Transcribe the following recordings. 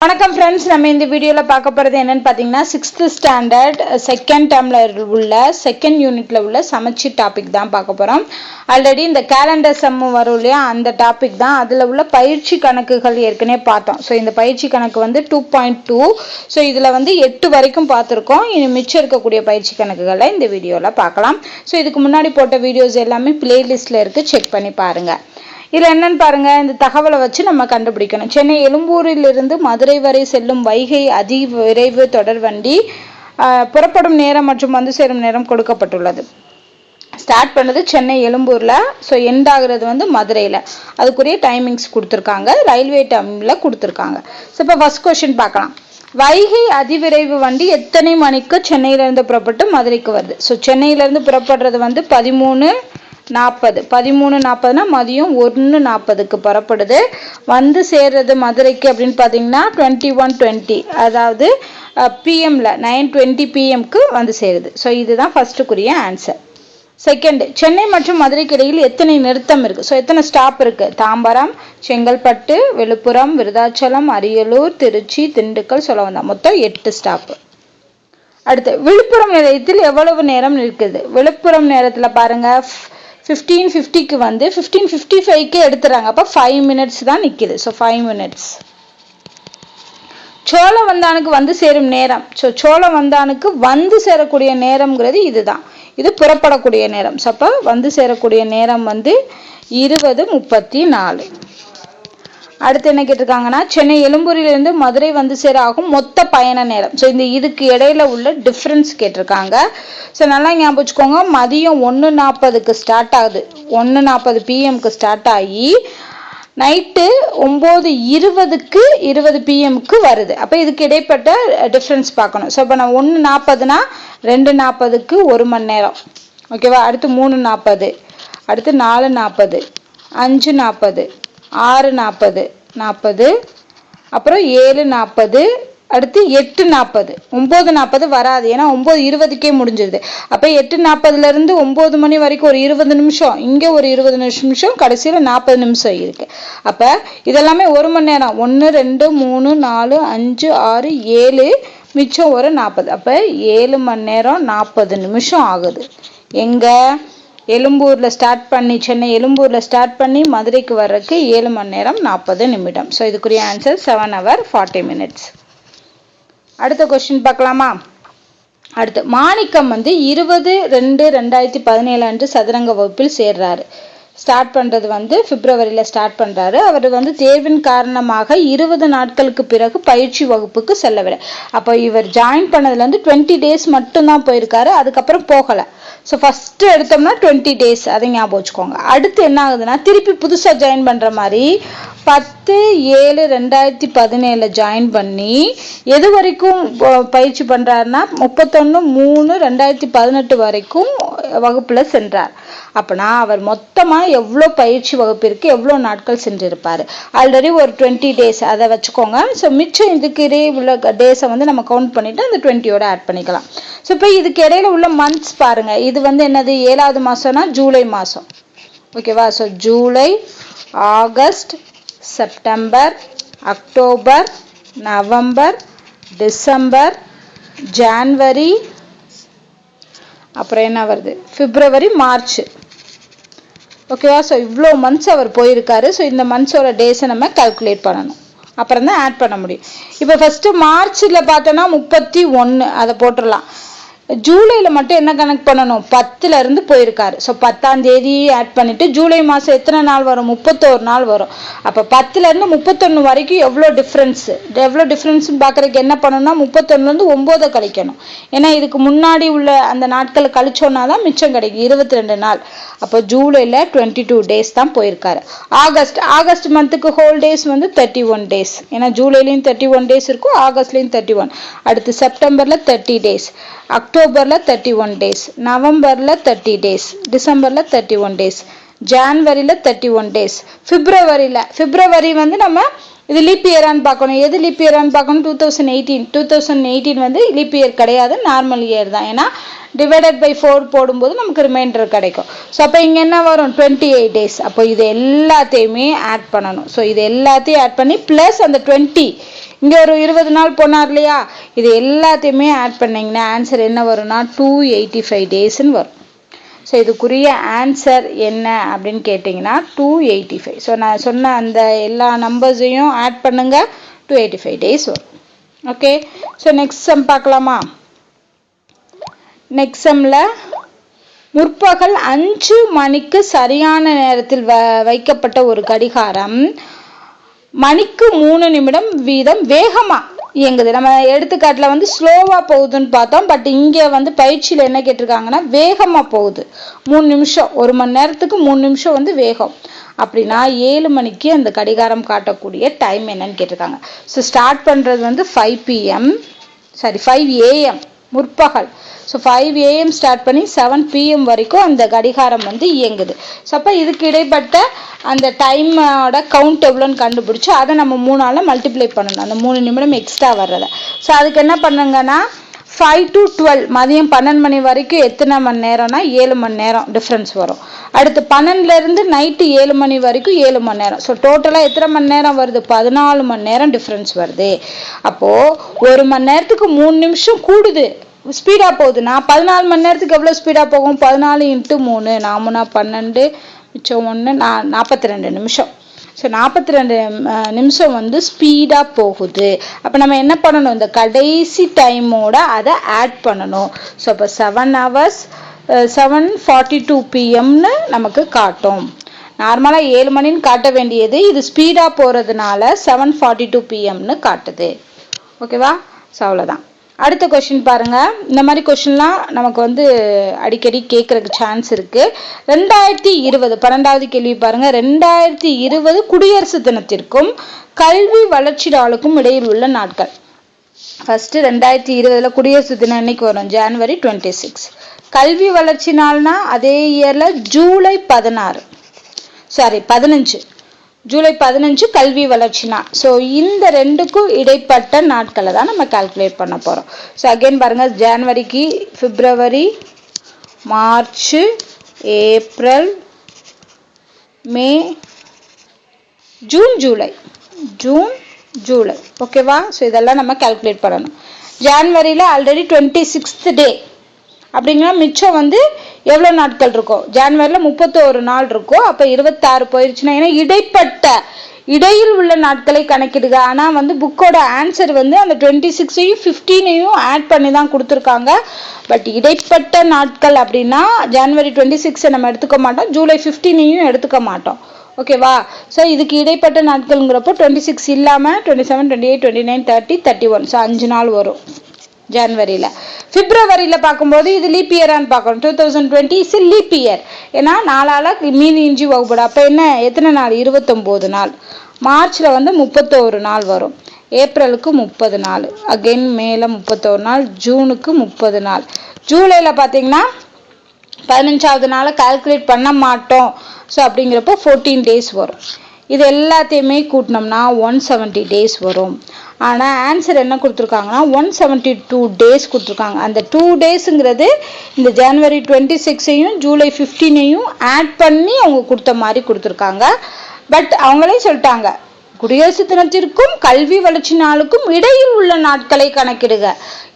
வணக்கம் ஃப்ரெண்ட்ஸ் நம்ம இந்த வீடியோவில் பார்க்க போகிறது என்னென்னு பார்த்தீங்கன்னா சிக்ஸ்த்து ஸ்டாண்டர்ட் செகண்ட் டேர்மில் உள்ள செகண்ட் யூனிட்டில் உள்ள சமச்சீர் டாபிக் தான் பார்க்க போகிறோம் ஆல்ரெடி இந்த கேலண்டர் செம்மு வரும் இல்லையா? அந்த டாபிக் தான். அதில் உள்ள பயிற்சி கணக்குகள் ஏற்கனவே பார்த்தோம். ஸோ இந்த பயிற்சி கணக்கு வந்து டூ பாயிண்ட் டூ ஸோ இதில் வந்து எட்டு வரைக்கும் பார்த்துருக்கோம். இனி மிச்சம் இருக்கக்கூடிய பயிற்சி கணக்குகளை இந்த வீடியோவில் பார்க்கலாம். ஸோ இதுக்கு முன்னாடி போட்ட வீடியோஸ் எல்லாமே பிளேலிஸ்ட்டில் இருக்குது செக் பண்ணி பாருங்கள் இதில் என்னன்னு பாருங்க இந்த தகவலை வச்சு நம்ம கண்டுபிடிக்கணும். சென்னை எழும்பூரிலிருந்து மதுரை வரை செல்லும் வைகை அதி விரைவு தொடர் வண்டி ஆஹ், புறப்படும் நேரம் மற்றும் வந்து சேரும் நேரம் கொடுக்கப்பட்டுள்ளது. ஸ்டார்ட் பண்ணது சென்னை எழும்பூரில் ஸோ எண்ட் ஆகுறது வந்து மதுரையில். அதுக்குரிய டைமிங்ஸ் கொடுத்துருக்காங்க ரயில்வே டைமில் கொடுத்துருக்காங்க. ஸோ இப்போ ஃபஸ்ட் கொஷின் பார்க்கலாம். வைகை அதிவிரைவு வண்டி எத்தனை மணிக்கு சென்னையிலேருந்து புறப்பட்டு மதுரைக்கு வருது? ஸோ சென்னையிலேருந்து புறப்படுறது வந்து பதிமூணு நாற்பது. பதிமூணு நாற்பதுனா மதியம் ஒன்று நாற்பதுக்கு புறப்படுது. வந்து சேர்றது மதுரைக்கு அப்படின்னு பார்த்தீங்கன்னா டுவெண்ட்டி ஒன் டுவெண்ட்டி அதாவது பிஎம்ல நைன் டுவெண்ட்டி பிஎம்க்கு வந்து சேருது. ஸோ இதுதான் ஃபர்ஸ்ட்டுக்குரிய ஆன்சர் செகண்ட் சென்னை மற்றும் மதுரைக்கு இடையில் எத்தனை நிறுத்தம் இருக்கு? ஸோ எத்தனை ஸ்டாப் இருக்கு? தாம்பரம் செங்கல்பட்டு விழுப்புரம் விருதாச்சலம் அரியலூர் திருச்சி திண்டுக்கல் சொல்ல வந்தா மொத்தம் எட்டு ஸ்டாப் அடுத்து விழுப்புரம் நிலையத்தில் எவ்வளவு நேரம் இருக்குது விழுப்புரம் நேரத்தில் பாருங்க. ஃபிஃப்டீன் ஃபிஃப்டிக்கு வந்து ஃபிஃப்டீன் ஃபிஃப்டி ஃபைவ்க்கே எடுத்துறாங்க. அப்போ ஃபைவ் மினிட்ஸ் தான் நிற்கிது ஸோ ஃபைவ் மினிட்ஸ் சோழ வந்தானுக்கு வந்து சேரும் நேரம். ஸோ சோழ வந்தானுக்கு வந்து சேரக்கூடிய நேரம்ங்கிறது இதுதான். இது புறப்படக்கூடிய நேரம். ஸோ அப்போ வந்து சேரக்கூடிய நேரம் வந்து இருபது முப்பத்தி நாலு. அடுத்து என்ன கேட்டிருக்காங்கன்னா சென்னை எழும்பூரிலிருந்து மதுரை வந்து சேர ஆகும் மொத்த பயண நேரம். ஸோ இந்த இதுக்கு இடையில உள்ள டிஃப்ரென்ஸ் கேட்டிருக்காங்க. ஸோ நல்லா ஞாபகம் வச்சுக்கோங்க மதியம் ஒன்று நாற்பதுக்கு ஸ்டார்ட் ஆகுது. ஒன்று நாற்பது பிஎம்க்கு ஸ்டார்ட் ஆகி நைட்டு ஒம்பது இருபதுக்கு இருபது பிஎம்க்கு வருது. அப்போ இதுக்கு இடைப்பட்ட டிஃப்ரென்ஸ் பார்க்கணும். ஸோ இப்போ நான் ஒன்று நாற்பதுனா ரெண்டு நாற்பதுக்கு ஒரு மணி நேரம். ஓகேவா அடுத்து மூணு நாற்பது அடுத்து நாலு நாற்பது அஞ்சு நாற்பது ஆறு நாற்பது நாற்பது அப்புறம் ஏழு நாற்பது அடுத்து எட்டு நாற்பது ஒம்பது நாற்பது வராது. ஏன்னா ஒம்பது இருபதுக்கே முடிஞ்சிருது. அப்போ எட்டு நாற்பதுலேருந்து ஒம்பது மணி வரைக்கும் ஒரு இருபது நிமிஷம். இங்கே ஒரு இருபது நிமிஷம். கடைசியில் நாற்பது நிமிஷம் இருக்கு. அப்போ இதெல்லாமே ஒரு மணி நேரம். ஒன்று ரெண்டு மூணு நாலு அஞ்சு ஆறு ஏழு மிச்சம் ஒரு நாற்பது அப்போ ஏழு மணி நேரம் நாற்பது நிமிஷம் ஆகுது. எங்கே? எழும்பூரில் ஸ்டார்ட் பண்ணி சென்னை எழும்பூரில் ஸ்டார்ட் பண்ணி மதுரைக்கு வர்றதுக்கு ஏழு மணி நேரம் நாற்பது நிமிடம். ஸோ இதுக்குரிய answer seven hour forty minutes அடுத்த கொஸ்டின் பார்க்கலாமா? அடுத்து மாணிக்கம் வந்து இருபது ரெண்டு ரெண்டாயிரத்தி பதினேழு அன்று சதுரங்க வகுப்பில் சேர்றாரு. ஸ்டார்ட் பண்ணுறது வந்து பிப்ரவரியில் ஸ்டார்ட் பண்ணுறாரு அவர் வந்து தேர்வின் காரணமாக இருபது நாட்களுக்கு பிறகு பயிற்சி வகுப்புக்கு செல்லவில்லை. அப்போ இவர் ஜாயின் பண்ணதுலேருந்து டுவெண்ட்டி டேஸ் மட்டும்தான் போயிருக்காரு. அதுக்கப்புறம் போகலை. ஸோ ஃபஸ்ட்டு எடுத்தோம்னா டுவெண்ட்டி டேஸ் அதை ஞாபகம் வச்சுக்கோங்க. அடுத்து என்ன ஆகுதுன்னா திருப்பி புதுசாக ஜாயின் பண்ணுற மாதிரி பத்து ஏழு ரெண்டாயிரத்தி பதினேழில் ஜாயின் பண்ணி எது வரைக்கும் பயிற்சி பண்ணுறாருன்னா முப்பத்தொன்று மூணு ரெண்டாயிரத்தி பதினெட்டு வரைக்கும் வகுப்பில் சென்றார். அப்பனா அவர் மொத்தமாக எவ்வளோ பயிற்சி வகுப்பிற்கு எவ்வளோ நாட்கள் சென்றிருப்பார்? ஆல்ரெடி ஒரு டுவெண்ட்டி டேஸ் அதை வச்சுக்கோங்க. ஸோ மிச்சம் இதுக்கு இடையே உள்ள டேஸை வந்து நம்ம கவுண்ட் பண்ணிவிட்டு அந்த டுவெண்ட்டியோட ஆட் பண்ணிக்கலாம். ஸோ இப்போ இதுக்கு இடையில உள்ள மந்த்ஸ் பாருங்கள் இது வந்து என்னது? ஏழாவது மாதம்னா ஜூலை மாதம் ஓகேவா so July August September October November December January அப்புறம் என்ன வருது? பிப்ரவரி மார்ச் ஓகேவா ஸோ இவ்வளோ மந்த்ஸ் அவர் போயிருக்காரு. ஸோ இந்த மந்த்ஸோட டேஸை நம்ம கால்குலேட் பண்ணணும். அப்புறம் தான் ஆட் பண்ண முடியும். இப்போ ஃபஸ்ட்டு மார்ச்சில் பார்த்தோன்னா முப்பத்தி ஒன்று அதை போட்டுடலாம். ஜூலையில் மட்டும் என்ன கணக்கு பண்ணணும்? பத்தில் இருந்து போயிருக்காரு. ஸோ பத்தாம் தேதி ஆட் பண்ணிவிட்டு ஜூலை மாதம் எத்தனை நாள் வரும்? முப்பத்தோரு நாள் வரும். அப்போ பத்துலேருந்து முப்பத்தொன்று வரைக்கும் எவ்வளோ டிஃப்ரென்ஸு எவ்வளோ டிஃப்ரென்ஸ்னு பார்க்குறதுக்கு என்ன பண்ணணும்னா முப்பத்தொன்னுலேருந்து ஒம்போதை கழிக்கணும். ஏன்னா இதுக்கு முன்னாடி உள்ள அந்த நாட்களை கழிச்சோன்னா தான் மிச்சம் கிடைக்கும். இருபத்தி ரெண்டு நாள். அப்போ ஜூலையில் டுவெண்ட்டி டூ டேஸ் தான் போயிருக்காரு. ஆகஸ்ட் ஆகஸ்ட் மந்த்துக்கு ஹோல் டேஸ் வந்து தேர்ட்டி ஒன் டேஸ் ஏன்னா ஜூலைலையும் தேர்ட்டி ஒன் டேஸ் இருக்கும் ஆகஸ்ட்லேயும் தேர்ட்டி ஒன் அடுத்து செப்டம்பரில் தேர்ட்டி டேஸ் அக்டோபரில் தேர்ட்டி ஒன் டேஸ் நவம்பரில் தேர்ட்டி டேஸ் டிசம்பரில் தேர்ட்டி ஒன் டேஸ் ஜான்வரியில் தேர்ட்டி ஒன் டேஸ் பிப்ரவரியில் பிப்ரவரி வந்து நம்ம இது லீப் இயரான்னு பார்க்கணும். எது லீப் இயரான்னு பார்க்கணும்? Two thousand eighteen two thousand eighteen வந்து லீப் இயர் கிடையாது நார்மல் இயர் தான். ஏன்னா டிவைடட் பை ஃபோர் போடும்போது நமக்கு ரிமைண்டர் கிடைக்கும். ஸோ அப்போ இங்கே என்ன வரும்? டுவெண்ட்டி எயிட் டேஸ் அப்போ இது எல்லாத்தையுமே ஆட் பண்ணணும். ஸோ இது எல்லாத்தையும் ஆட் பண்ணி ப்ளஸ் அந்த டுவெண்ட்டி இங்கே ஒரு இருபது நாள் போனார் இல்லையா? இது எல்லாத்தையுமே ஆட் பண்ணிங்கன்னா ஆன்சர் என்ன வரும்னா டூ எயிட்டி ஃபைவ் டேஸ்ன்னு வரும். ஸோ இதுக்குரிய ஆன்சர் என்ன அப்படின்னு கேட்டிங்கன்னா டூ எயிட்டி ஃபைவ் ஸோ நான் சொன்ன அந்த எல்லா நம்பர்ஸையும் ஆட் பண்ணுங்கள் டூ எயிட்டி ஃபைவ் டேஸ் வரும். ஓகே ஸோ நெக்ஸ்ட் சம் பார்க்கலாமா? நெக்ஸ்ட் சம்மில் முற்பகல் அஞ்சு மணிக்கு சரியான நேரத்தில் வ வைக்கப்பட்ட ஒரு கடிகாரம். மணிக்கு மூணு நிமிடம் வீதம் வேகமாக இயங்குது. நம்ம எடுத்துக்காட்டில் வந்து ஸ்லோவாக போகுதுன்னு பார்த்தோம். பட் இங்கே வந்து பயிற்சியில் என்ன கேட்டிருக்காங்கன்னா வேகமாக போகுது. மூணு நிமிஷம் ஒரு மணி நேரத்துக்கு மூணு நிமிஷம் வந்து வேகம். அப்படின்னா ஏழு மணிக்கு அந்த கடிகாரம் காட்டக்கூடிய டைம் என்னன்னு கேட்டிருக்காங்க. ஸோ ஸ்டார்ட் பண்ணுறது வந்து five PM sorry five AM முற்பகல். ஸோ ஃபைவ் ஏஎம் ஸ்டார்ட் பண்ணி செவன் பிஎம் வரைக்கும் அந்த கடிகாரம் வந்து இயங்குது. ஸோ அப்போ இதுக்கு இடைப்பட்ட அந்த டைமோட கவுண்ட் எவ்வளோன்னு கண்டுபிடிச்சி அதை நம்ம மூணால் மல்டிப்ளை பண்ணணும். அந்த மூணு நிமிடம் எக்ஸ்ட்ரா வர்றதை. ஸோ அதுக்கு என்ன பண்ணுங்கன்னா ஃபைவ் டு டுவெல் மதியம் பன்னெண்டு மணி வரைக்கும் எத்தனை மணி நேரம்னா ஏழு மணி நேரம் டிஃப்ரென்ஸ் வரும். அடுத்து பன்னெண்டுலேருந்து நைட்டு ஏழு மணி வரைக்கும் ஏழு மணி நேரம். ஸோ டோட்டலாக எத்தனை மணி நேரம் வருது? பதினாலு மணி நேரம் டிஃப்ரென்ஸ் வருது. அப்போது ஒரு மணி நேரத்துக்கு மூணு நிமிஷம் கூடுது. ஸ்பீடாக போகுதுன்னா பதினாலு மணி நேரத்துக்கு எவ்வளோ ஸ்பீடாக போகும்? பதினாலு இன்ட்டு மூணு. நாமுனா பன்னெண்டு மிச்சம் ஒன்று நா நாற்பத்தி ரெண்டு நிமிஷம். ஸோ நாற்பத்தி ரெண்டு நிமிஷம் வந்து ஸ்பீடாக போகுது. அப்போ நம்ம என்ன பண்ணணும்? இந்த கடைசி டைமோட அதை ஆட் பண்ணணும். ஸோ அப்போ seven hours seven forty two பிஎம்னு நமக்கு காட்டும். நார்மலாக ஏழு மணின்னு காட்ட வேண்டியது. இது ஸ்பீடாக போகிறதுனால செவன் ஃபார்ட்டி டூ பிஎம்னு காட்டுது. ஓகேவா ஸோ அவ்வளோதான் அடுத்த கொஷின் பாருங்கள் இந்த மாதிரி கொஷின்லாம் நமக்கு வந்து அடிக்கடி கேட்குறக்கு சான்ஸ் இருக்குது ரெண்டாயிரத்தி இருபது பன்னெண்டாவது கேள்வி பாருங்கள் ரெண்டாயிரத்தி இருபது குடியரசு தினத்திற்கும் கல்வி வளர்ச்சி நாளுக்கும் இடையில் உள்ள நாட்கள். ஃபஸ்ட்டு ரெண்டாயிரத்தி இருபதில் குடியரசு தினம் அன்னைக்கு வரும் ஜனவரி டுவெண்ட்டி சிக்ஸ் கல்வி வளர்ச்சி நாள்னா அதே இயரில் ஜூலை பதினாறு. சாரி பதினஞ்சு. ஜூலை பதினஞ்சு கல்வி வளர்ச்சி நாள். ஸோ இந்த ரெண்டுக்கும் இடைப்பட்ட நாட்களை தான் நம்ம கால்குலேட் பண்ண போகிறோம் ஸோ அகெயின் பாருங்கள் ஜனவரிக்கு February March April May June July. June July. ஓகேவா ஸோ இதெல்லாம் நம்ம கால்குலேட் பண்ணணும். ஜான்வரியில் ஆல்ரெடி டுவெண்ட்டி சிக்ஸ்த் டே அப்படிங்கிற மிச்சம் வந்து எவ்வளோ நாட்கள் இருக்கும் ஜான்வரியில் முப்பத்தோரு நாள் இருக்கும் அப்போ இருபத்தாறு போயிடுச்சுன்னா ஏன்னா இடைப்பட்ட இடையில் உள்ள நாட்களை கணக்கிடுக ஆனால் வந்து புக்கோட ஆன்சர் வந்து அந்த டுவெண்ட்டி சிக்ஸையும் ஃபிஃப்டீனையும் ஆட் பண்ணி தான் கொடுத்துருக்காங்க. பட் இடைப்பட்ட நாட்கள் அப்படின்னா ஜான்வரி டுவெண்ட்டி சிக்ஸை நம்ம எடுத்துக்க மாட்டோம் ஜூலை ஃபிஃப்டீனையும் எடுத்துக்க மாட்டோம். ஓகேவா ஸோ இதுக்கு இடைப்பட்ட நாட்கள்ங்கிறப்போ டுவெண்ட்டி சிக்ஸ் இல்லாமல் twenty seven twenty eight twenty nine thirty thirty one so அஞ்சு நாள் வரும். ஜான்வரியில். பிப்ரவரியில் பார்க்கும்போது இது லீப் இயரான்னு பார்க்கணும் two thousand twenty is leap year ஏன்னா நாலால் மீன் இஞ்சி வகுப்படும் அப்போ என்ன? எத்தனை நாள்? இருபத்தொம்போது நாள். மார்ச்சில் வந்து முப்பத்தோரு நாள் வரும். ஏப்ரலுக்கு முப்பது நாள். அகெயின் மேலே முப்பத்தோரு நாள். ஜூனுக்கு முப்பது நாள். ஜூலையில் பார்த்தீங்கன்னா பதினஞ்சாவது நாளை கால்குலேட் பண்ண மாட்டோம். ஸோ அப்படிங்கிறப்போ ஃபோர்டீன் டேஸ் வரும். இது எல்லாத்தையுமே கூட்டினோம்னா ஒன் செவன்ட்டி டேஸ் வரும். ஆனால் ஆன்சர் என்ன கொடுத்துருக்காங்கன்னா ஒன் செவன்ட்டி டூ டேஸ் கொடுத்துருக்காங்க. அந்த டூ டேஸுங்கிறது இந்த ஜனவரி டுவெண்ட்டி சிக்ஸையும் ஜூலை ஃபிஃப்டீனையும் ஆட் பண்ணி அவங்க கொடுத்த மாதிரி கொடுத்துருக்காங்க. பட் அவங்களே சொல்லிட்டாங்க குடியரசு தினத்திற்கும் கல்வி வளர்ச்சி நாளுக்கும் இடையில் உள்ள நாட்களை கணக்கிடுக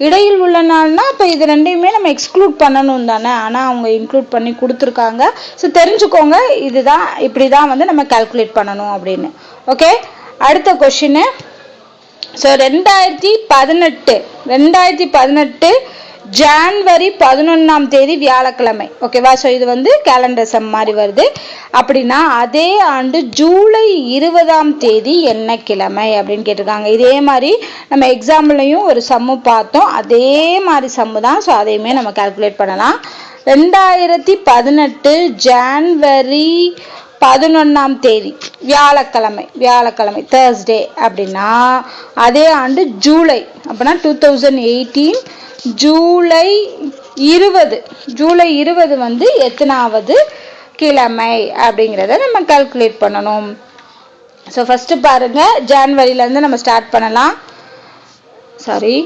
இடையில் உள்ள நாள்னா இப்போ இது ரெண்டையுமே நம்ம எக்ஸ்க்ளூட் பண்ணணும் தானே. ஆனால் அவங்க இன்க்ளூட் பண்ணி கொடுத்துருக்காங்க. ஸோ தெரிஞ்சுக்கோங்க இதுதான் இப்படி தான் வந்து நம்ம கால்குலேட் பண்ணணும் அப்படின்னு. ஓகே அடுத்த கொஷின்னு ஸோ ரெண்டாயிரத்தி பதினெட்டு ரெண்டாயிரத்தி பதினெட்டு ஜான்வரி பதினொன்றாம் தேதி வியாழக்கிழமை. ஓகேவா ஸோ இது வந்து கேலண்டர் சம் மாதிரி வருது. அப்படின்னா அதே ஆண்டு ஜூலை இருபதாம் தேதி என்ன கிழமை அப்படின்னு கேட்டிருக்காங்க. இதே மாதிரி நம்ம எக்ஸாம்பிளையும் ஒரு சம்மு பார்த்தோம். அதே மாதிரி சம்மு தான். ஸோ அதையுமே நம்ம கால்குலேட் பண்ணலாம். ரெண்டாயிரத்தி பதினெட்டு ஜான்வரி பதினொன்றாம் தேதி வியாழக்கிழமை வியாழக்கிழமை தேர்ஸ்டே அப்படின்னா அதே ஆண்டு ஜூலை அப்படின்னா டூ தௌசண்ட் எயிட்டீன் ஜூலை இருபது ஜூலை இருபது வந்து எத்தனாவது கிழமை அப்படிங்கிறத நம்ம கால்குலேட் பண்ணணும். ஸோ ஃபஸ்ட்டு பாருங்கள் ஜான்வரியிலேருந்து நம்ம ஸ்டார்ட் பண்ணலாம். சாரி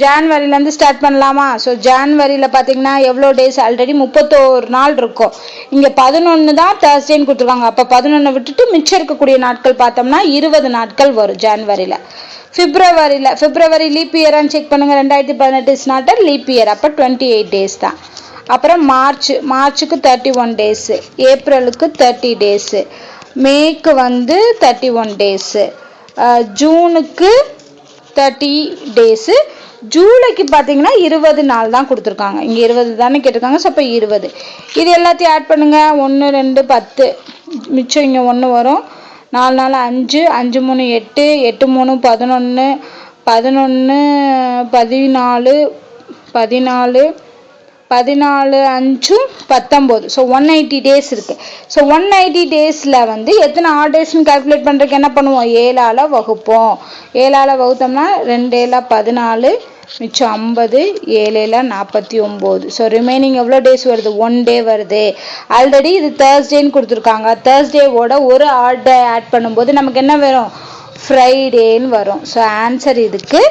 ஜான்வரிலேருந்து ஸ்டார்ட் பண்ணலாமா? ஸோ ஜான்வரியில் பார்த்தீங்கன்னா எவ்வளோ டேஸ் ஆல்ரெடி முப்பத்தோரு நாள் இருக்கும். இங்கே பதினொன்று தான் தேர்ஸ்டேன்னு கொடுத்துருக்காங்க. அப்போ பதினொன்று விட்டுட்டு மிச்சம் இருக்கக்கூடிய நாட்கள் பார்த்தோம்னா இருபது நாட்கள் வரும் ஜான்வரியில் ஃபிப்ரவரியில் ஃபிப்ரவரி லீப் இயரான்னு செக் பண்ணுங்கள் ரெண்டாயிரத்தி பதினெட்டு இஸ் நாட் லீப் இயர் அப்போ டுவெண்ட்டி எயிட் டேஸ் தான். அப்புறம் மார்ச் மார்ச்சுக்கு தேர்ட்டி ஒன் டேஸு ஏப்ரலுக்கு தேர்ட்டி டேஸு மேக்கு வந்து தேர்ட்டி ஒன் டேஸு ஜூனுக்கு தேர்ட்டி டேஸு ஜூலைக்கு பார்த்தீங்கன்னா இருபது நாள் தான் கொடுத்துருக்காங்க. இங்கே இருபது தானே கேட்டிருக்காங்க. ஸோ அப்போ இருபது. இது எல்லாத்தையும் ஆட் பண்ணுங்கள் ஒன்று ரெண்டு பத்து. மிச்சம் இங்கே ஒன்று வரும். நாலு நாலு அஞ்சு. அஞ்சு மூணு எட்டு. எட்டு மூணு பதினொன்று பதினொன்று பதினாலு. பதினாலு. பதினாலு அஞ்சும் பத்தொம்போது ஸோ ஒன் எயிட்டி டேஸ் இருக்குது ஸோ ஒன் எயிட்டி டேஸில் வந்து எத்தனை ஆட் டேஸ்னு கால்குலேட் பண்ணுறதுக்கு என்ன பண்ணுவோம்? ஏழால் வகுப்போம். ஏழால் வகுத்தோம்னா ரெண்டு ஏழா பதினாலு. மிச்சம் ஐம்பது ஏழில் நாற்பத்தி ஒம்பது. ஸோ ரிமைனிங் எவ்வளோ டேஸ் வருது? ஒன் டே வருது. ஆல்ரெடி இது தேர்ஸ்டேன்னு கொடுத்துருக்காங்க. தேர்ஸ்டேவோட ஒரு ஆட் ஆட் பண்ணும்போது நமக்கு என்ன வரும்? ஃப்ரைடேன்னு வரும். ஸோ ஆன்சர் இதுக்கு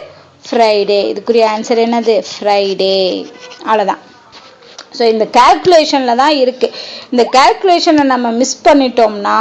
ஃப்ரைடே இதுக்குரிய ஆன்சர் என்னது? ஃப்ரைடே அவ்வளோதான் ஸோ இந்த கேல்குலேஷனில் தான் இருக்குது இந்த கேல்குலேஷனை நம்ம மிஸ் பண்ணிட்டோம்னா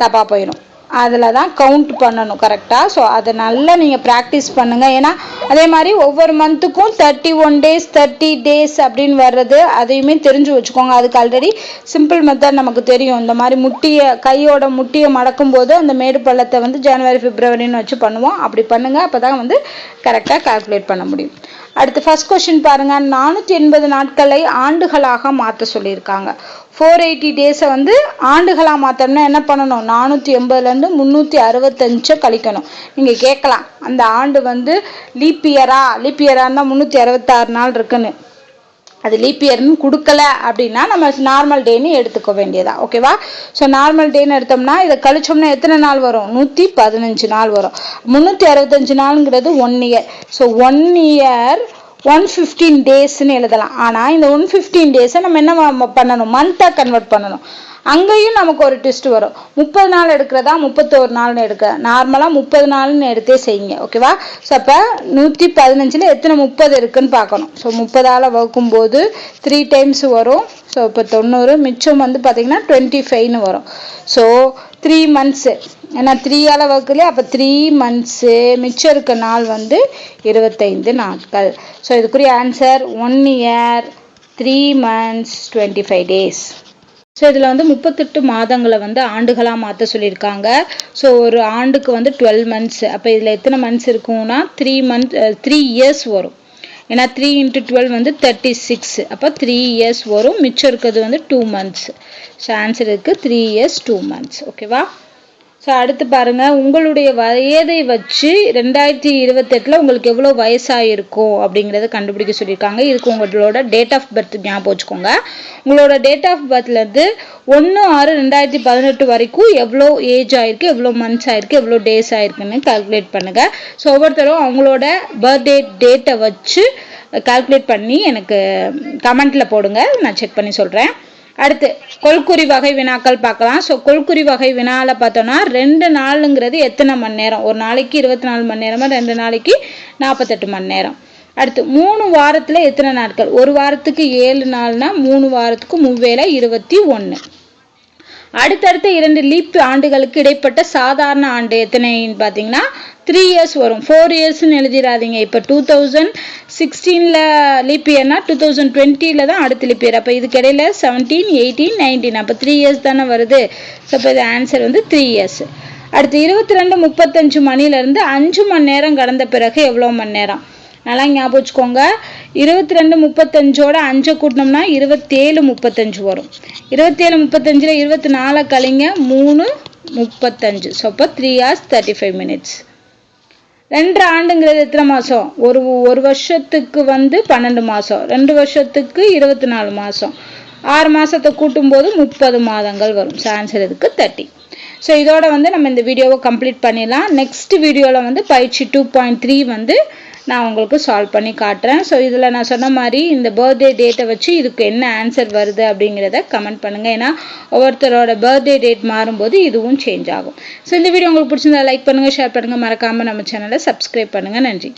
தப்பாக போயிடும் அதில் தான் கவுண்ட் பண்ணணும் கரெக்டாக ஸோ அதை நல்லா நீங்கள் ப்ராக்டிஸ் பண்ணுங்கள் ஏன்னா அதே மாதிரி ஒவ்வொரு மந்த்துக்கும் thirty one days thirty days அப்படின்னு வர்றது அதையுமே தெரிஞ்சு வச்சுக்கோங்க. அதுக்கு ஆல்ரெடி சிம்பிள் மெத்தட் நமக்கு தெரியும். இந்த மாதிரி முட்டியை கையோட முட்டியை மடக்கும் போது அந்த மேடு பள்ளத்தை வந்து ஜனவரி பிப்ரவரின்னு வச்சு பண்ணுவோம். அப்படி பண்ணுங்கள் அப்போ தான் வந்து கரெக்டாக கால்குலேட் பண்ண முடியும். அடுத்து ஃபஸ்ட் கொஸ்டின் பாருங்கள் நானூற்றி எண்பது நாட்களை ஆண்டுகளாக மாற்ற சொல்லியிருக்காங்க. ஃபோர் எயிட்டி டேஸை வந்து ஆண்டுகளாக மாற்றணும்னா என்ன பண்ணணும்? நானூற்றி எண்பதுலேருந்து முந்நூற்றி அறுபத்தஞ்சை கழிக்கணும். நீங்கள் கேட்கலாம். அந்த ஆண்டு வந்து லீப் இயரா லீப் இயராக இருந்தால் முந்நூற்றி அறுபத்தாறு நாள் இருக்குன்னு. அது லீப் இயர்னு கொடுக்கல அப்படின்னா நம்ம நார்மல் டேன்னு எடுத்துக்க வேண்டியதா? ஓகேவா ஸோ நார்மல் டேன்னு எடுத்தோம்னா இதை கழிச்சோம்னா எத்தனை நாள் வரும்? நூற்றி பதினஞ்சு நாள் வரும். முந்நூற்றி அறுபத்தஞ்சு நாளுங்கிறது one year so one year one fifteen டேஸ்ன்னு எழுதலாம். ஆனால் இந்த ஒன் ஃபிஃப்டீன் டேஸை நம்ம என்ன பண்ணணும்? மந்த்தாக கன்வெர்ட் பண்ணணும். அங்கேயும் நமக்கு ஒரு ட்விஸ்ட் வரும். முப்பது நாள் எடுக்கிறதா? முப்பத்தோரு நாள்னு எடுக்க. நார்மலாக முப்பது நாள்னு எடுத்தே செய்யுங்க. ஓகேவா ஸோ அப்போ நூற்றி பதினஞ்சில் எத்தனை முப்பது இருக்குன்னு பார்க்கணும். ஸோ முப்பதால் வகுக்கும்போது த்ரீ டைம்ஸ் வரும். ஸோ இப்போ தொண்ணூறு மிச்சம் வந்து பார்த்திங்கன்னா டுவெண்ட்டி ஃபைவ்னு வரும். ஸோ த்ரீ மந்த்ஸு ஏன்னா த்ரீயால் வகுக்கலையே அப்போ த்ரீ மந்த்ஸு மிச்சம் இருக்க நாள் வந்து இருபத்தைந்து நாட்கள். ஸோ இதுக்குரிய answer one year three months twenty five days so இதில் வந்து முப்பத்தெட்டு மாதங்களை வந்து ஆண்டுகளாக மாற்ற சொல்லியிருக்காங்க. ஸோ ஒரு ஆண்டுக்கு வந்து டுவெல் மந்த்ஸ் அப்போ இதில் எத்தனை மந்த்ஸ் இருக்கும்னா த்ரீ மந்த் த்ரீ இயர்ஸ் வரும். ஏன்னா த்ரீ இன்ட்டு டுவெல் வந்து தேர்ட்டி சிக்ஸ் அப்போ த்ரீ இயர்ஸ் வரும். மிச்சம் இருக்கிறது வந்து டூ மந்த்ஸ் ஸோ ஆன்சர் இருக்குது த்ரீ இயர்ஸ் டூ மந்த்ஸ் ஓகேவா ஸோ அடுத்து பாருங்கள் உங்களுடைய வயதை வச்சு ரெண்டாயிரத்தி இருபத்தெட்டில் உங்களுக்கு எவ்வளோ வயசாகிருக்கும் அப்படிங்கிறத கண்டுபிடிக்க சொல்லியிருக்காங்க. இதுக்கு உங்களோட டேட் ஆஃப் பர்த் ஞாபகம் வச்சுக்கோங்க. உங்களோட டேட் ஆஃப் பர்த்லேருந்து ஒன்று ஆறு ரெண்டாயிரத்தி பதினெட்டு வரைக்கும் எவ்வளோ ஏஜ் ஆயிருக்கு எவ்வளோ மந்த்ஸ் ஆயிருக்கு எவ்வளோ டேஸ் ஆயிருக்குன்னு கால்குலேட் பண்ணுங்கள் ஸோ ஒவ்வொருத்தரும் அவங்களோட பர்த்டே டேட்டை வச்சு கால்குலேட் பண்ணி எனக்கு கமெண்ட்டில் போடுங்க. நான் செக் பண்ணி சொல்கிறேன் அடுத்து கொல்குறி வகை வினாக்கள் பார்க்கலாம். ஸோ கொல்குறி வகை வினாவில் பார்த்தோம்னா ரெண்டு நாளுங்கிறது எத்தனை மணி நேரம்? ஒரு நாளைக்கு இருபத்தி நாலு மணி நேரமாக ரெண்டு நாளைக்கு நாற்பத்தெட்டு மணி நேரம். அடுத்து மூணு வாரத்தில் எத்தனை நாட்கள்? ஒரு வாரத்துக்கு ஏழு நாள்னா மூணு வாரத்துக்கு மூவேல இருபத்தி ஒன்று அடுத்தடுத்த இரண்டு லீப் ஆண்டுகளுக்கு இடைப்பட்ட சாதாரண ஆண்டு எத்தனைன்னு பார்த்தீங்கன்னா த்ரீ இயர்ஸ் வரும். ஃபோர் இயர்ஸ்னு எழுதிடாதீங்க. இப்போ டூ தௌசண்ட் சிக்ஸ்டீனில் லீப் இயர்னா டூ தௌசண்ட் டுவெண்ட்டியில் தான் அடுத்த லீப் இயர் அப்போ இதுக்கிடையில் செவன்டீன் எயிட்டீன் நைன்டீன் அப்போ த்ரீ இயர்ஸ் தானே வருது. ஸோ இப்போ இது ஆன்சர் வந்து த்ரீ இயர்ஸ் அடுத்து இருபத்தி ரெண்டு முப்பத்தஞ்சு மணிலேருந்து அஞ்சு மணி நேரம் கடந்த பிறகு எவ்வளோ மணி நேரம்? நல்லா ஞாபகம் வச்சுக்கோங்க. இருபத்தி ரெண்டு முப்பத்தஞ்சோட அஞ்சை கூட்டினோம்னா இருபத்தேழு முப்பத்தஞ்சு வரும். இருபத்தேழு முப்பத்தஞ்சில் இருபத்தி நாலு கழிங்க. மூணு முப்பத்தஞ்சு. ஸோ அப்போ three hours thirty five minutes ரெண்டு ஆண்டுங்கிறது எத்தனை மாதம் ஒரு ஒரு வருஷத்துக்கு வந்து பன்னெண்டு மாதம் ரெண்டு வருஷத்துக்கு இருபத்தி நாலு மாதம் ஆறு மாதத்தை கூட்டும்போது முப்பது மாதங்கள் வரும். ஸோ ஆன்சர் இதுக்கு தேர்ட்டி ஸோ இதோட வந்து நம்ம இந்த வீடியோவை கம்ப்ளீட் பண்ணிடலாம். நெக்ஸ்ட் வீடியோவில் வந்து பயிற்சி டூ பாயிண்ட் த்ரீ வந்து நான் உங்களுக்கு சால்வ் பண்ணி காட்டுறேன். ஸோ இதில் நான் சொன்ன மாதிரி இந்த பர்த்டே டேட்டை வச்சு இதுக்கு என்ன ஆன்சர் வருது அப்படிங்கிறத கமெண்ட் பண்ணுங்கள் ஏன்னா ஒவ்வொருத்தரோட பர்த்டே டேட் மாறும்போது இதுவும் சேஞ்ச் ஆகும். ஸோ இந்த வீடியோ உங்களுக்கு பிடிச்சிருந்தா லைக் பண்ணுங்கள் ஷேர் பண்ணுங்கள் மறக்காமல் நம்ம சேனலை சப்ஸ்கிரைப் பண்ணுங்கள் நன்றி.